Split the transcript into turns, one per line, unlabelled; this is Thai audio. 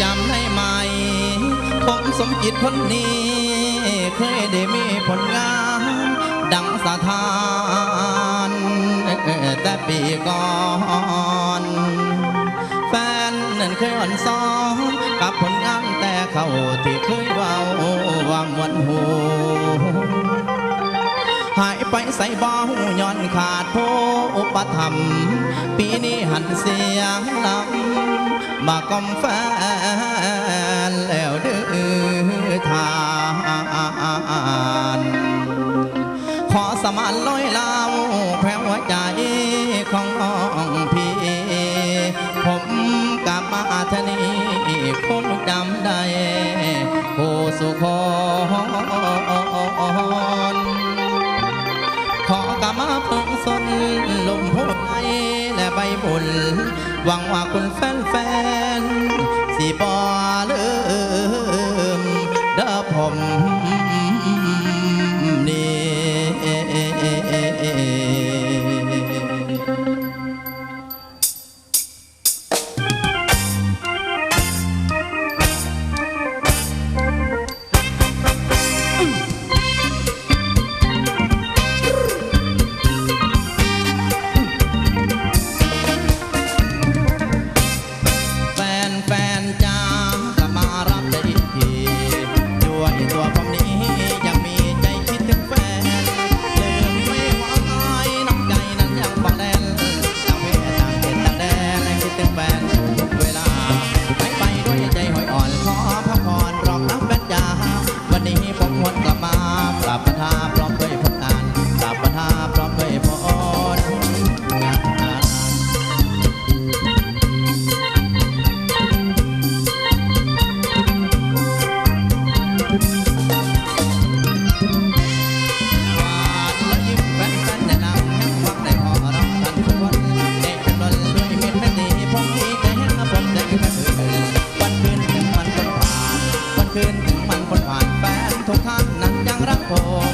จำได้ไหม ผมสมจิตคนนี้ เคยได้มีผลงาน ดังสถาน แต่ปีก่อนแฟนนั่นเคยอ่อนซ้อนกับผลงานแต่เขาที่เคยเว้าว่ามวนหูหายไปใส่บ้าหย้อนขาดโพอุปธรรม ปีนี้หันเสียงลำ มากอมแฟนแล้วเดือทานขอสมานลอยลาวแผ่วใจของน้องพี่ ผมกับมาทนีคงจำได้ผู้สุขน ใบบุญหวังว่าคุณแฟนๆสิบอลื and down. คนผ่านแฟนทุกท่านนั้นยังรักผม